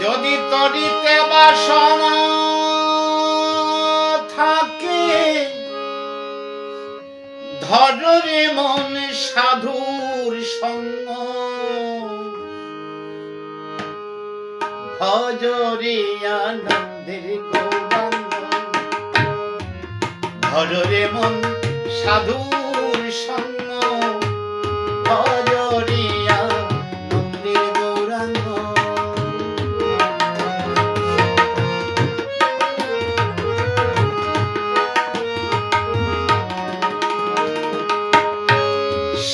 যদি তরিতে বাসনা থাকে ধরে মন সাধুর সঙ্গ। ভজরে আনন্দের ধরে মন সাধুর সঙ্গ।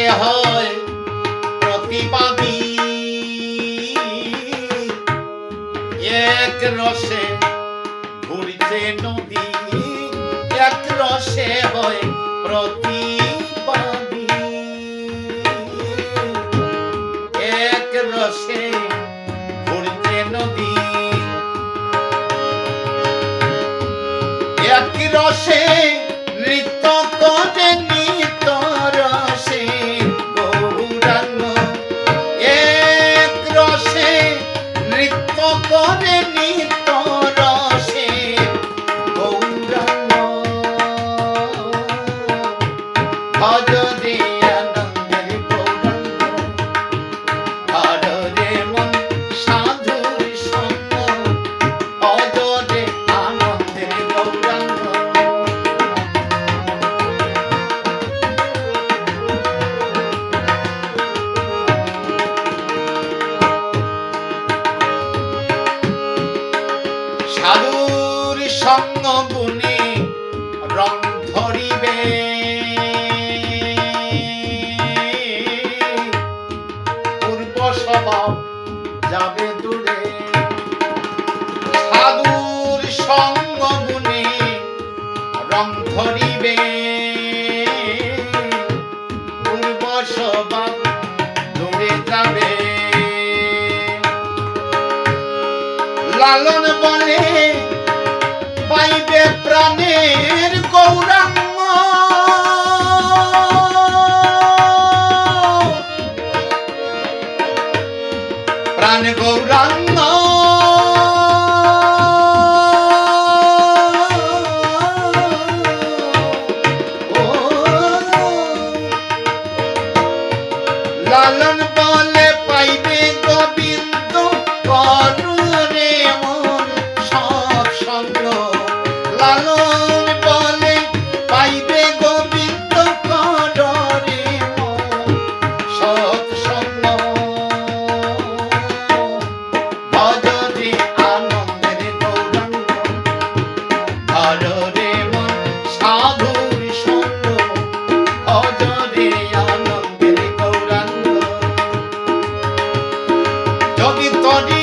রসে হয় প্রতিবাদী। এক রসে ঘুরছে নদী, এক রসে হয় প্রতিবাদী। এক রসে ঘুরছে নদী, এক রসে নৃত্য লালন বলে পাইবে গৌরাঙ্গ Yogi Togi.